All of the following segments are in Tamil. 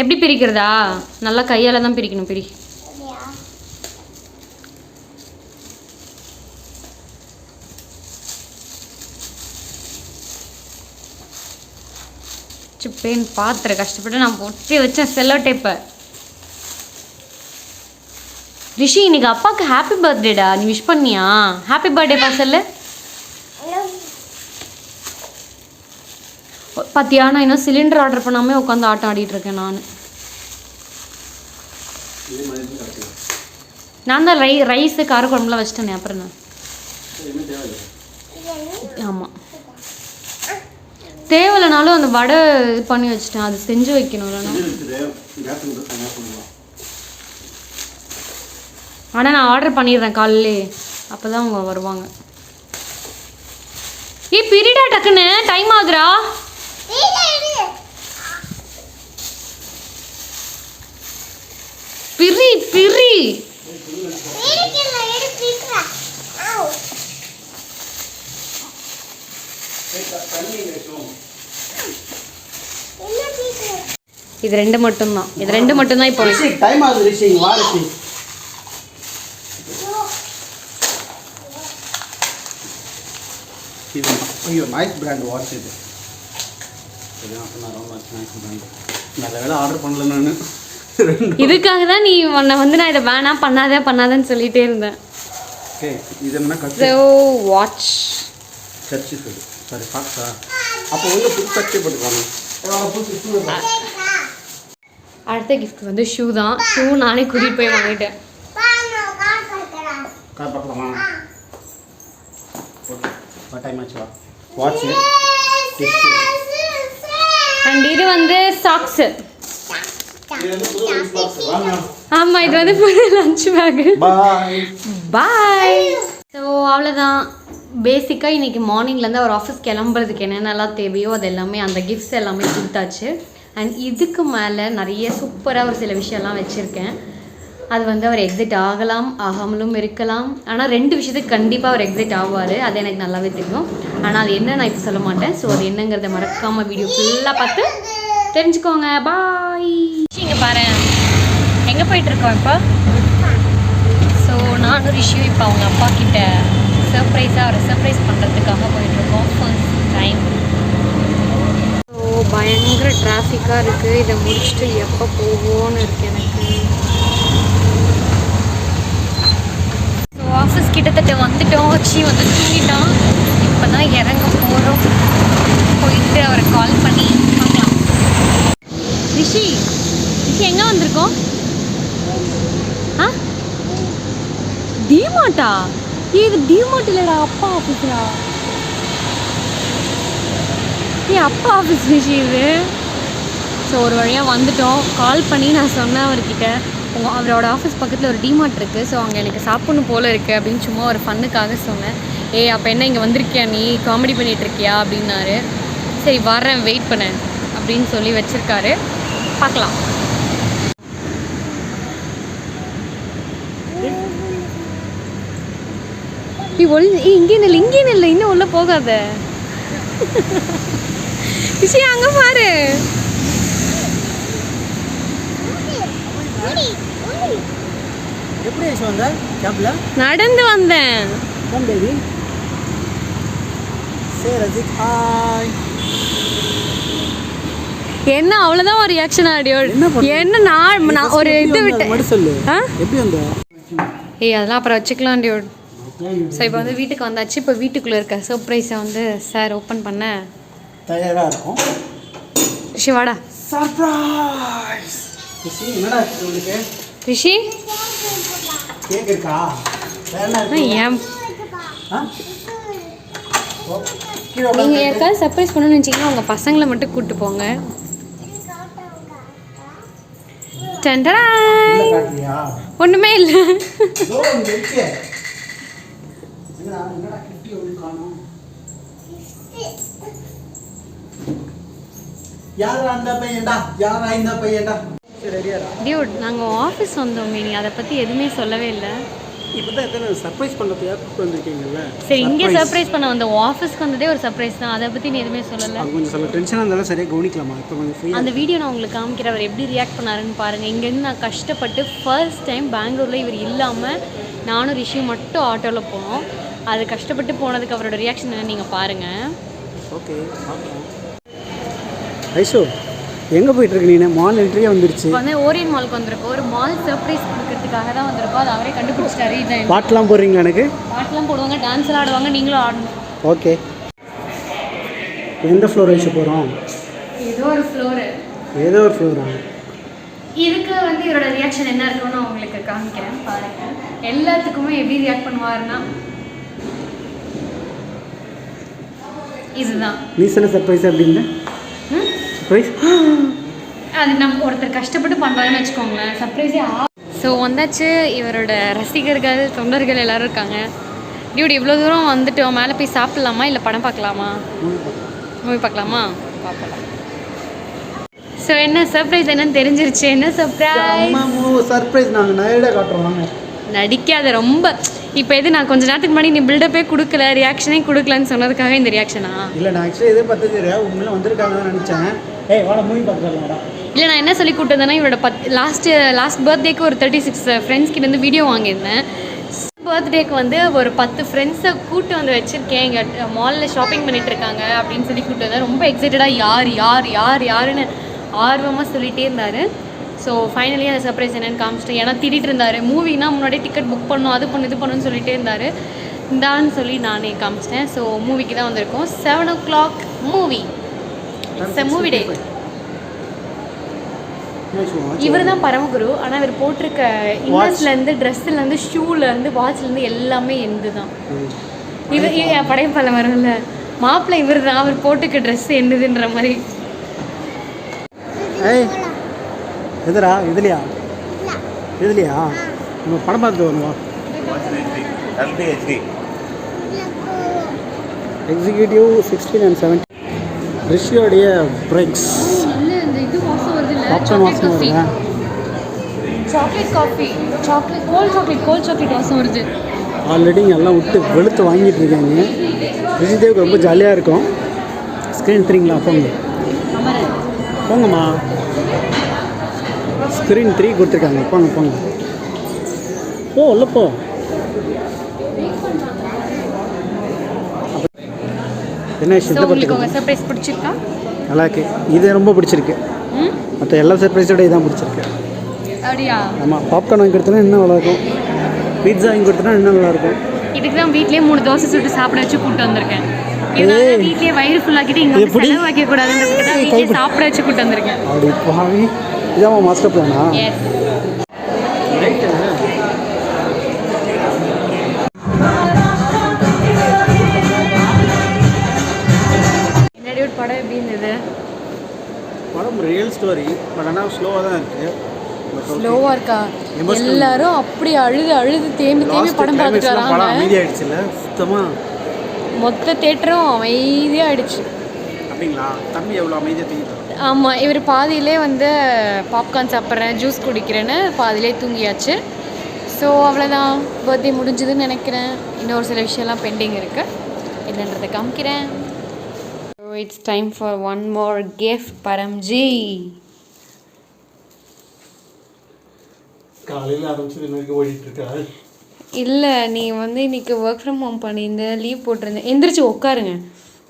எப்படி பிரிக்கிறதா? நல்லா கையால் தான் பிரிக்கணும் பிரி. அப்படியா சிப்பேன் கஷ்டப்பட்டு நான் ஒட்டி வச்சேன் செல்லோ டேப்பை ரிஷி இன்னைக்கு அப்பாவுக்கு ஹாப்பி பர்த்டேடா நீ விஷ் பண்ணியா? ஹாப்பி பர்த்டே பா செல்லு? பார்த்தியா நான் இன்னும் சிலிண்டர் ஆர்டர் பண்ணாமல் உட்காந்து ஆட்டம் ஆடிட்டுருக்கேன் நான். நான் தான் ரை ரைஸு காரக்குழம்புலாம் வச்சுட்டேன் அப்புறம் நான். ஆமாம் தேவையில்லைனாலும் அந்த வடை இது பண்ணி வச்சிட்டேன் அது செஞ்சு வைக்கணும் ஆனால் நான் ஆர்டர் பண்ணிடுறேன் காலையிலே அப்போ தான் அவங்க வருவாங்க. ஏ பிரிடா டக்குன்னு டைம் ஆகுதுரா பிரி பிரி. இது ரெண்டு மட்டும்தான். இது ரெண்டு மட்டும்தான் இப்போ டைம் ஆகுது ரிஷி இங்க வா ரிஷி. இது ஐயோ நைஸ் பிராண்ட் வாட்ச் இது. இதுதான் அப்ப நான் ரொம்ப நைஸ் பிராண்ட் நல்ல வேலை ஆர்டர் பண்ணல நான். ரெண்டு இதுக்காக தான் நீ உன்னை வந்து நான் இதை வேணாம் பண்ணாத பண்ணாதன்னு சொல்லிட்டே இருந்தேன். ஓகே இது என்ன வாட்ச் சர்ச்சு இது சரி சாக்ஸா அப்போ வந்து புது சர்ச்சை போட்டுக்கணும் புது அடுத்த கிஃப்ட் வந்து ஷூ தான். ஷூ நானே கூட்டிகிட்டு போய் வாங்கிட்டேன். கார் பார்க்கலாமா ஓகே வா. டைம் ஆச்சு வா. வாட்ச்சு அண்ட் இது வந்து சாக்ஸு ஆமா ஆமாம் இது வந்து புது lunch bag bye bye so அவ்வளோதான் பேசிக்காக இன்றைக்கி மார்னிங்லேருந்து அவர் ஆஃபீஸ் கிளம்புறதுக்கு என்னென்னலாம் தேவையோ அது எல்லாமே அந்த கிஃப்ட்ஸ் எல்லாமே கொடுத்தாச்சு. அண்ட் இதுக்கு மேலே நிறைய சூப்பராக ஒரு சில விஷயம்லாம் வச்சுருக்கேன். அது வந்து அவர் எக்ஸிட் ஆகலாம் ஆகாமலும் இருக்கலாம். ஆனால் ரெண்டு விஷயத்துக்கு கண்டிப்பாக அவர் எக்ஸிட் ஆவார். அது எனக்கு நல்லாவே தெரியும். ஆனால் அது என்ன நான் இப்போ சொல்ல மாட்டேன். ஸோ அது என்னங்கிறத மறக்காமல் வீடியோ ஃபுல்லாக பார்த்து தெரிஞ்சுக்கோங்க. பாய் இங்கே பாரு. எங்கே போயிட்டுருக்கோம் இப்போ? ஸோ நானும் ரிஷியும் இப்போ அவங்க அப்பா கிட்ட சர்ப்ரைஸாக அவரை சர்ப்ரைஸ் பண்ணுறதுக்காக போயிட்டுருக்கோம். ஃபர்ஸ்ட் டைம் ஸோ பயங்கர டிராஃபிக்காக இருக்குது இதை முடிச்சுட்டு எப்போ போவோன்னு இருக்கு எனக்கு ஸோ ஆஃபீஸ் கிட்டத்தட்ட வந்துட்டோம். சி வந்து தூங்கிட்டான் இப்போ தான் இறங்க போகிறோம் போயிட்டு அவரை கால் பண்ணி பார்க்கலாம். ரிஷி ரிஷி எங்கே வந்திருக்கோம்? ஆ? டிமார்ட்டா ஏ இது டிமார்ட் இல்லைடா அப்பா ஆஃபீஸ்டா ஏ அப்பா ஆஃபீஸ் ரிஷி இது. ஸோ ஒரு வழியாக வந்துட்டோம். கால் பண்ணி நான் சொன்னேன் அவர்கிட்ட. அவரோட ஆஃபீஸ் பக்கத்தில் ஒரு டிமார்ட் இருக்குது ஸோ அங்கே எனக்கு சாப்பிடணும் போல் இருக்குது அப்படின்னு சும்மா ஒரு ஃபன்னுக்காக சொன்னேன். ஏய் அப்போ என்ன இங்கே வந்திருக்கியா நீ? காமெடி பண்ணிகிட்ருக்கியா இருக்கியா? அப்படின்னாரு. சரி வரேன் வெயிட் பண்ணேன். அப்படின்னு சொல்லி வச்சுருக்காரு. பார்க்கலாம். நீ இங்கே நில்லு இங்கே நில்லு இன்னும் உள்ளே போகாத. விஷயம் அங்கே பாரு. எப்படி வந்த? கேப்ல? நடந்து வந்தேன். கம் பேபி சே ரஜிக் ஹாய் என்ன அவ்வளவுதான் ஒரு ரியாக்ஷன் ஆடியோ என்ன நான் ஒரு இது விட்டேன். எப்படி வந்த? ஏய் அதெல்லாம் அப்புறம் வச்சுக்கலாம் டியோட் ஸோ இப்போ வந்து வீட்டுக்கு வந்தாச்சு. இப்போ வீட்டுக்குள்ளே இருக்க. சர்ப்ரைஸை வந்து சார் ஓப்பன் பண்ண. தயாரா இருக்கும். ரிஷி வாடா. சர்ப்ரைஸ் ரிஷி கேக் இருக்கா? ஏன்? நீங்கள் யாருக்காவது சர்ப்ரைஸ் பண்ணணும்னு நினச்சிங்கன்னா உங்கள் பசங்களை மட்டும் கூப்பிட்டு போங்க. காட்டுறியா ஒன்றுமே இல்லை. யாரா பையன்டா? யாரா இந்த பையன்டா? டியூட் நாங்கள் ஆஃபீஸ் வந்தோம் நீ அதை பற்றி எதுவுமே சொல்லவே இல்லை. இப்போ தான் எத்தனை சர்ப்ரைஸ் பண்ணுறதுக்காக கூப்பிட்டு வந்திருக்கீங்கல்ல? சரி இங்கே சர்ப்ரைஸ் பண்ண வந்த ஆஃபீஸ்க்கு வந்ததே ஒரு சர்ப்ரைஸ் தான். அதை பற்றி நீ எதுவுமே சொல்லலை. கொஞ்சம் சொல்ல டென்ஷனாக இருந்தாலும் சரியாக கவனிக்கலாமா? இப்போ கொஞ்சம் அந்த வீடியோ நான் உங்களுக்கு காமிக்கிறேன் அவர் எப்படி ரியாக்ட் பண்ணாருன்னு பாருங்கள் இங்கேருந்து நான் கஷ்டப்பட்டு ஃபர்ஸ்ட் டைம் பெங்களூரில் இவர் இல்லாமல் நானும் ரிஷி மட்டும் ஆட்டோவில் போனோம். அது கஷ்டப்பட்டு போனதுக்கு அவரோட ரியாக்ஷன் என்ன நீங்கள் பாருங்கள் ஓகே ஐஷோ எங்கே போயிட்டுருக்கு நீ மால் என்ட்ரியே வந்துருச்சு. வந்து ஓரியன் மாலுக்கு வந்திருக்கோம். ஒரு மால் சர்ப்ரைஸ் கொடுக்கறதுக்காக தான் வந்திருக்கோம். அது அவரே கண்டுபிடிச்சிட்டாரு. இதான் பாட்டெலாம் போடுறீங்களா எனக்கு? பாட்டெலாம் போடுவாங்க டான்ஸ்லாம் ஆடுவாங்க நீங்களும் ஆடணும். ஓகே எந்த ஃப்ளோர் ஐஷோ போகிறோம் ஏதோ ஒரு ஃப்ளோரு ஏதோ ஒரு ஃப்ளோரா இதுக்கு வந்து இவரோட ரியாக்ஷன் என்ன இருக்கும்னு உங்களுக்கு காமிக்கிறேன். பாருங்க. எல்லாத்துக்குமே எப்படி ரியாக்ட் பண்ணுவாருன்னா இதுதான். நீ சொன்ன சர்ப்ரைஸ் அப்படின்னு? சர்ப்ரைஸ் அது நம்ம ஒருத்தர் கஷ்டப்பட்டு பண்ணுறாங்கன்னு வச்சுக்கோங்களேன். சர்ப்ரைஸே ஸோ வந்தாச்சு. இவரோட ரசிகர்கள் தொண்டர்கள் எல்லாரும் இருக்காங்க. டியூடி இவ்வளோ தூரம் வந்துட்டோம் மேலே போய் சாப்பிட்லாமா? இல்லை படம் பார்க்கலாமா? மூவி பார்க்கலாமா? பார்க்கலாம். ஸோ என்ன சர்ப்ரைஸ் என்னன்னு தெரிஞ்சிருச்சு. என்ன சர்ப்ரைஸ் சர்ப்ரைஸ் நாங்கள் நேரடியாக காட்டுறோம். நடிக்காத ரொம்ப. இப்போ எது நான் கொஞ்ச நேரத்துக்கு முன்னாடி நீ பில்டப்பே கொடுக்கல ரியாக்ஷனே கொடுக்கலன்னு சொன்னதுக்காக இந்த ரியாக்ஷனா இல்லை நான் ஆக்சுவலி எதிர்பார்த்தது உண்மையில வந்திருக்காங்கன்னு நினச்சேன். இல்லை நான் என்ன சொல்லி கூப்பிட்டதுன்னா இவரோட பத் லாஸ்ட்டு லாஸ்ட் பர்த்டேக்கு ஒரு தேர்ட்டி சிக்ஸ் ஃப்ரெண்ட்ஸ் கிட்ட வீடியோ வாங்கியிருந்தேன். பர்த்டேக்கு வந்து ஒரு பத்து ஃப்ரெண்ட்ஸை கூட்டு வந்து வச்சுருக்கேன். இங்கே மாலில் ஷாப்பிங் பண்ணிகிட்டு இருக்காங்க அப்படின்னு சொல்லி கூப்பிட்டு வந்தேன். ரொம்ப எக்ஸைட்டடாக யார் யார் யார் யாருன்னு ஆர்வமாக சொல்லிகிட்டே இருந்தார். ஸோ ஃபைனலி அந்த சர்ப்ரைஸ் என்னென்னு காமிச்சிட்டேன் ஏன்னா திட்டிகிட்டு இருந்தார். மூவினா முன்னாடியே டிக்கெட் புக் பண்ணணும் அது பண்ணு இது பண்ணணும்னு சொல்லிகிட்டே இருந்தார். இந்தான்னு சொல்லி நானே காமிச்சிட்டேன். ஸோ மூவிக்கு தான் வந்திருக்கோம். Seven o'clock movie it's movie day இவர் தான் பரமகுரு. ஆனால் இவர் போட்டிருக்க இன்னர்ஸ்லேருந்து ட்ரெஸ்ஸுலேருந்து ஷூலேருந்து வாட்ச்லேருந்து எல்லாமே எந்து தான் இவர் என் படைப்பால வரும்ல. மாப்பிள்ளை இவர் தான் அவர் போட்டுக்க ட்ரெஸ் என்னதுன்ற மாதிரி. எதுடா? இதுலையா? இதுலையா? நம்ம படம் பார்த்துட்டு வருவோம். எக்ஸிக்யூட்டிவ் சிக்ஸ்டீன் அண்ட் செவன்டீன் ரிஷியோடைய பிரேக்ஸ் இது வாசம் வருது chocolate coffee chocolate cold chocolate cold chocolate வாசம் வருது. ஆல்ரெடி எல்லாம் விட்டு வெளுத்து வாங்கிட்டு இருக்காங்க. ரிஷிதேவுக்கு ரொம்ப ஜாலியாக இருக்கும். ஸ்க்ரீன் த்ரீங்களா போங்க. போங்கம்மா. ஸ்க்ரீன் த்ரீ கொடுத்துருக்காங்க. போங்க போங்க. போ உள்ள போ. என்ன உங்களுக்கு உங்கள் சர்ப்ரைஸ் பிடிச்சிருக்கா? நல்லா இருக்கு. இது ரொம்ப பிடிச்சிருக்கு. மற்ற எல்லா சர்ப்ரைஸோட இதான் பிடிச்சிருக்கு. அப்படியா? ஆமாம் பாப்கார்ன் வாங்கி கொடுத்தனா இன்னும் நல்லாயிருக்கும் பீட்சா வாங்கி கொடுத்தனா இன்னும் நல்லாயிருக்கும் இதுக்கு தான் வீட்லயே மூணு தோசை சுட்டு சாப்பிட வச்சு கூட்டு வந்திருக்கேன். வீட்லயே வயிறு ஃபுல்லாக்கிட்டு இங்க? செலவு வைக்க சாப்பிட வச்சு கூட்டு வந்திருக்கேன். அப்படி பாவி. இதான் மாஸ்டர் பிளானா ரியல் ஸ்டோரி பட் ஆனால் ஸ்லோவாக தான் இருக்குது ஸ்லோவா இருக்கா. எல்லாரும் அப்படி அழுது அழுது தேம்பி தேம்பி படம் பார்த்துட்டு வராங்க. அமைதியாயிடுச்சுல்ல? சுத்தமாக மொத்த தேட்டரும் அமைதியா ஆயிடுச்சு அப்படிங்களா? தம்பி எவ்வளோ அமைதியாக தூங்கிட்டான் ஆமாம் இவர் பாதியிலே வந்து பாப்கார்ன் சாப்பிட்றேன் ஜூஸ் குடிக்கிறேன்னு பாதியிலே தூங்கியாச்சு. ஸோ அவ்வளோதான் பர்த்டே முடிஞ்சதுன்னு நினைக்கிறேன். இன்னொரு சில விஷயம்லாம் பெண்டிங் இருக்குது என்னன்றதை காமிக்கிறேன். So it's time for one more gift Paramji காலையில் ஆரம்பிச்சு இன்னைக்கு ஓடிட்டு இருக்கா இல்லை நீ வந்து இன்னைக்கு ஒர்க் ஃப்ரம் ஹோம் பண்ணியிருந்த லீவ் போட்டிருந்தேன் எந்திரிச்சு உட்காருங்க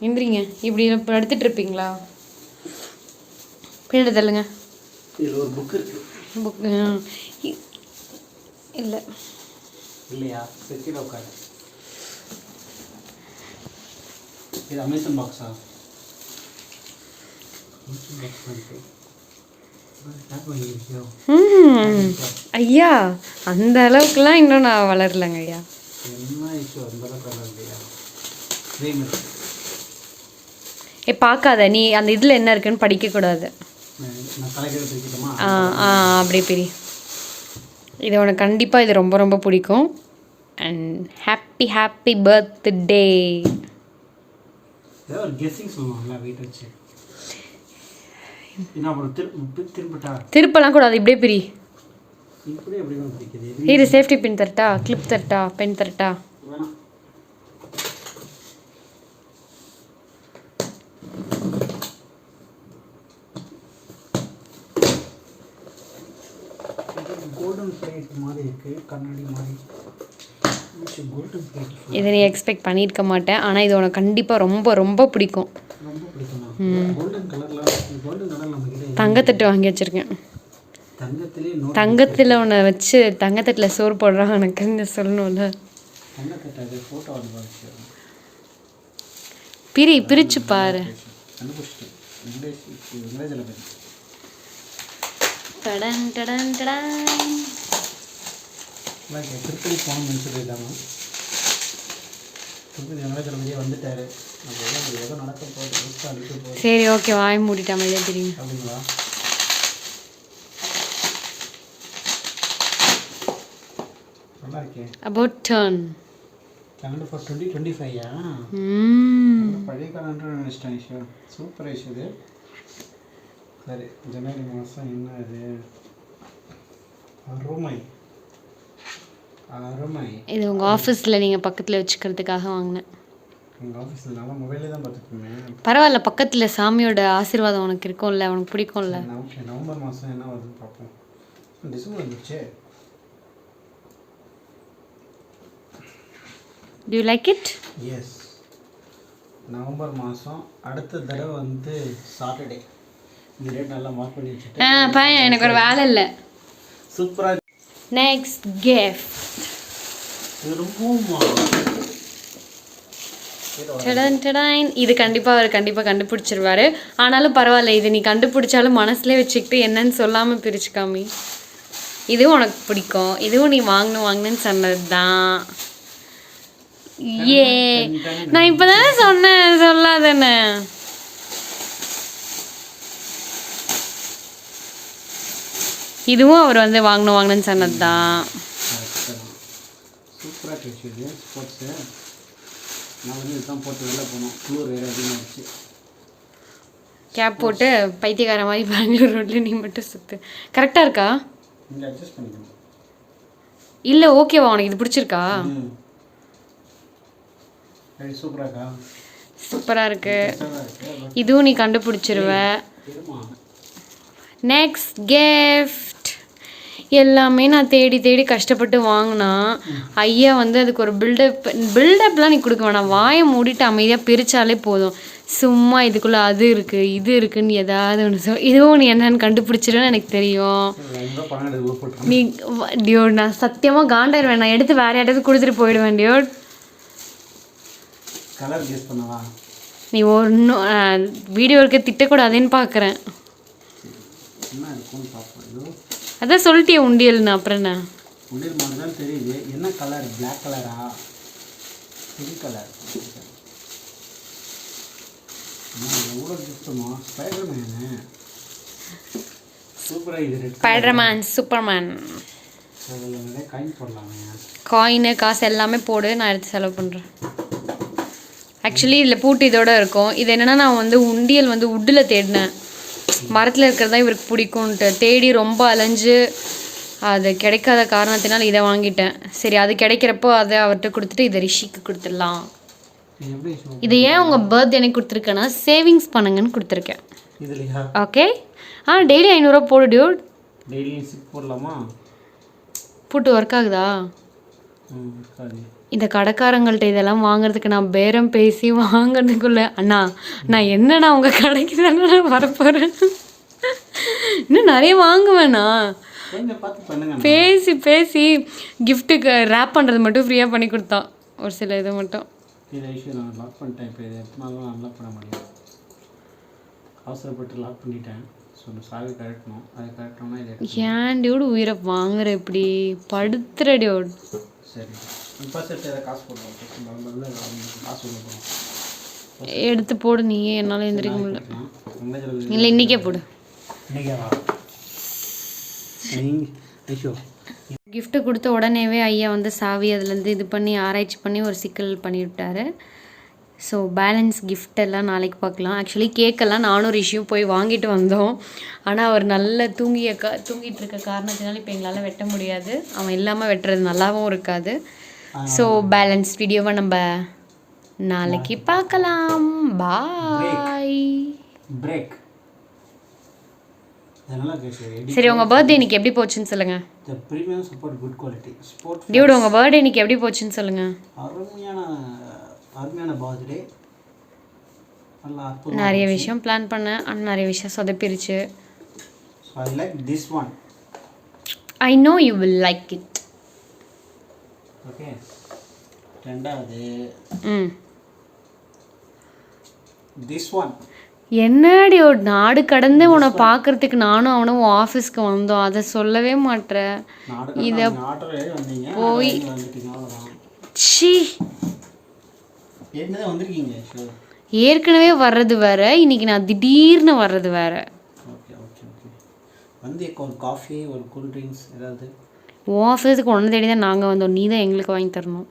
எந்திரிங்க. இப்படி படுத்துட்டு இருப்பீங்களா பின்னாடி தள்ளுங்க. புக் இல்லை. இல்லையா? சரி உட்காரு இது அமேசான் பாக்ஸா ஐயா அந்த அளவுக்குலாம் இன்னும் நான் வளரலங்க ஐயா. ஏ பார்க்காத நீ அந்த இதில் என்ன இருக்குன்னு படிக்கக்கூடாது. ஆ ஆ அப்படி பிரி. இது உனக்கு கண்டிப்பாக இது ரொம்ப ரொம்ப பிடிக்கும். அண்ட் ஹாப்பி ஹாப்பி பர்த்டே ஏதோ ஒரு கெஸ்ஸிங் சொல்லுவாங்களா வீட்டை வச்சு என்ன அப்புறம் திரு திரும்பிட்டா திருப்பலாம் கூடாது இப்படியே பிரி. இது சேஃப்டி பின் தரட்டா கிளிப் தரட்டா பென் தரட்டா. இதை நீ எக்ஸ்பெக்ட் பண்ணியிருக்க மாட்டேன் ஆனால் இது உனக்கு கண்டிப்பாக ரொம்ப ரொம்ப பிடிக்கும். ரொம்ப தங்கத்தட்டு வாங்கி வச்சுருக்கேன். தங்கத்தில் உன்னை வச்சு தங்கத்தட்டில் சோறு போடுறான் எனக்கு இந்த சொல்லணும்ல. பிரி பிரிச்சு பாரு. டடன் டடன் டடன். திருப்பதி போகணும்னு சொல்லிட்டாங்க திருப்பதி வெங்கடாச்சலபதியே வந்துட்டாரு. சரி ஓகே வாய் மூடிட்டு அமைதியாக தெரியும் அப்படிங்களா? About turn calendar for twenty twenty ஃபைவ்யா பழைய கேலண்டர் நினச்சிட்டேன் ஈஷா சூப்பர் ஐஷ். இது. சரி ஜனவரி மாதம் என்ன இது? அருமை. அருமை. இது உங்கள் ஆஃபீஸில் நீங்கள் பக்கத்தில் வச்சுக்கிறதுக்காக வாங்கினேன். எங்கள் ஆஃபீஸில் நல்லா மொபைலே தான் பார்த்துருப்பேன் பரவாயில்ல பக்கத்தில் சாமியோட ஆசீர்வாதம் உனக்கு இருக்கும்ல உனக்கு பிடிக்கும்ல. ஓகே நவம்பர் மாதம் என்ன வருதுன்னு பார்ப்போம். டிசம்பர் வந்துச்சு do you like it yes November மாதம் அடுத்த தடவை வந்து சாட்டர்டே இந்த டேட் நல்லா மார்க் பண்ணி வச்சுட்டு ஆ பையன் எனக்கு ஒரு வேலை இல்லை. சூப்பராக நெக்ஸ்ட் கிஃப்ட் திரும்பவும் டடன் டடன் இது கண்டிப்பாக அவர் கண்டிப்பாக கண்டுபிடிச்சிருவாரு. ஆனாலும் பரவாயில்ல இது நீ கண்டுபிடிச்சாலும் மனசுல வச்சுக்கிட்டு என்னன்னு சொல்லாமல் பிரிச்சுக்காமி இதுவும் உனக்கு பிடிக்கும். இதுவும் நீ வாங்கணும் வாங்கணும்னு சொன்னது தான் ஏ நான் இப்போ தானே சொன்னேன். சொல்லாதானே இதுவும் அவர் வந்து வாங்கணும் வாங்கணும்னு சொன்னது தான் நான் வந்து இதுதான் போட்டு வெளில போனோம். குளிர் வேறு அதிகமாகிடுச்சு கேப் போட்டு பைத்தியக்கார மாதிரி பெங்களூர் ரோட்ல நீ மட்டும் சுத்து. கரெக்டாக இருக்கா? இங்கே அட்ஜஸ்ட் பண்ணிக்கணும் இல்லை ஓகேவா உனக்கு இது பிடிச்சிருக்கா? சூப்பராக்கா சூப்பராக இருக்கு? இதுவும் நீ கண்டுபிடிச்சிருவ. நெக்ஸ்ட் கிஃப்ட் எல்லாமே நான் தேடி தேடி கஷ்டப்பட்டு வாங்கினா ஐயா வந்து அதுக்கு ஒரு பில்டப் பில்டப்லாம் நீ கொடுக்க வேணாம். வாயை மூடிட்டு அமைதியாக பிரித்தாலே போதும். சும்மா இதுக்குள்ளே அது இருக்குது இது இருக்குன்னு ஏதாவது ஒன்று சொல் இதுவும் நீ என்னன்னு கண்டுபிடிச்சிருன்னு எனக்கு தெரியும். நீ டியோட் நான் சத்தியமாக காண்டாயிருவேன். நான் எடுத்து வேற யாராவது கொடுத்துட்டு போயிடுவேன் டியோட் நீ ஒன்றும் வீடியோ இருக்க திட்டக்கூடாதுன்னு பார்க்குறேன் அதான் சொல்லிட்டியே உண்டியல்னு அப்புறம் என்ன? உண்டியல் மாதிரி தான் தெரியுது. என்ன கலர் பிளாக் கலரா பிங்க் கலர் எவ்வளோ கிஃப்ட்டுமா ஸ்பைடர் மேனு சூப்பராக இது ரெட் ஸ்பைடர்மேன் சூப்பர்மேன் அதில் நிறைய காயின் போடலாமே. காயின் காசு எல்லாமே போடு நான் எடுத்து செலவு பண்ணுறேன் ஆக்சுவலி இதில் பூட்டு இதோட இருக்கும். இது என்னென்னா நான் வந்து உண்டியல் வந்து உட்டில் தேடினேன். மரத்தில் இருக்கிறது தான் இவருக்கு பிடிக்கும்ன்ட்டு. தேடி ரொம்ப அலைஞ்சு அது கிடைக்காத காரணத்தினால இதை வாங்கிட்டேன். சரி அது கிடைக்கிறப்போ அதை அவர்கிட்ட கொடுத்துட்டு இதை ரிஷிக்கு கொடுத்துடலாம். இது ஏன் உங்கள் பர்த்டே எனக்கு கொடுத்துருக்கேன்னா சேவிங்ஸ் பண்ணுங்கன்னு கொடுத்துருக்கேன். ஓகே ஆ டெய்லி ஐநூறுரூவா போடு டியூட் சிப் போடலாமா? பூட்டு ஒர்க் ஆகுதா? இந்த கடைக்காரங்கள்ட்ட இதெல்லாம் வாங்குறதுக்கு நான் பேரம் பேசி வாங்குறதுக்குள்ள அண்ணா நான் என்னண்ணா உங்கள் கடைக்கு தானே வரப்போகிறேன் இன்னும் நிறைய வாங்குவேண்ணா. பேசி பேசி கிஃப்ட்டுக்கு ரேப் பண்ணுறது மட்டும் ஃப்ரீயாக பண்ணி கொடுத்தான் ஒரு சில இது மட்டும். ஏன் டியூடு உயிரை வாங்குற இப்படி? படுத்துற டியூட் சரி. இப்போ காசு போடுவோம் காசு எடுத்து போடு நீயே என்னால் எந்திரிக்க முடியல. இல்லை இன்றைக்கே போடு. இன்னைக்கே ஐஷோ. gift கொடுத்த உடனேவே ஐயா வந்து சாவி அதுலேருந்து இது பண்ணி ஆராய்ச்சி பண்ணி ஒரு சிக்கல் பண்ணி விட்டாரு ஸோ பேலன்ஸ் எல்லாம் நாளைக்கு பார்க்கலாம். ஆக்சுவலி கேக்கெல்லாம் நானும் ரிஷியும் போய் வாங்கிட்டு வந்தோம். ஆனால் அவர் நல்ல தூங்கிய கா தூங்கிட்டு இருக்க காரணத்தினால இப்போ எங்களால் வெட்ட முடியாது. அவன் இல்லாமல் வெட்டுறது நல்லாவும் இருக்காது. ஸோ பேலன்ஸ் வீடியோவை நம்ம நாளைக்கு பார்க்கலாம் பாய் பிரேக் சரி உங்கள் பர்த்டே இன்னைக்கு எப்படி போச்சுன்னு சொல்லுங்கள் the premium support good quality sport dude உங்கள் பர்த்டே இன்னைக்கு எப்படி போச்சுன்னு சொல்லுங்கள் அருமையான அருமையான பர்த்டே நிறைய விஷயம் பிளான் பண்ணேன். ஆனால் நிறைய விஷயம் சொதப்பிருச்சு. I like this one I know you will like it okay. ரெண்டாவது. ம். திஸ் ஒன் என்னடி ஒரு நாடு கடந்து உன்னை பார்க்கறதுக்கு நானும் அவனும் ஆஃபீஸ்க்கு வந்தோம். அதை சொல்லவே மாட்டேற இதை போய் சி ஏற்கனவே வர்றது வேற. இன்னைக்கு நான் திடீர்னு வர்றது வேற. வந்து காஃபி ஒரு கூல் ட்ரிங்க்ஸ் ஏதாவது? உன் ஆஃபீஸுக்கு ஒன்று தேடி தான் நாங்கள் வந்தோம். நீ தான் எங்களுக்கு வாங்கி தரணும்.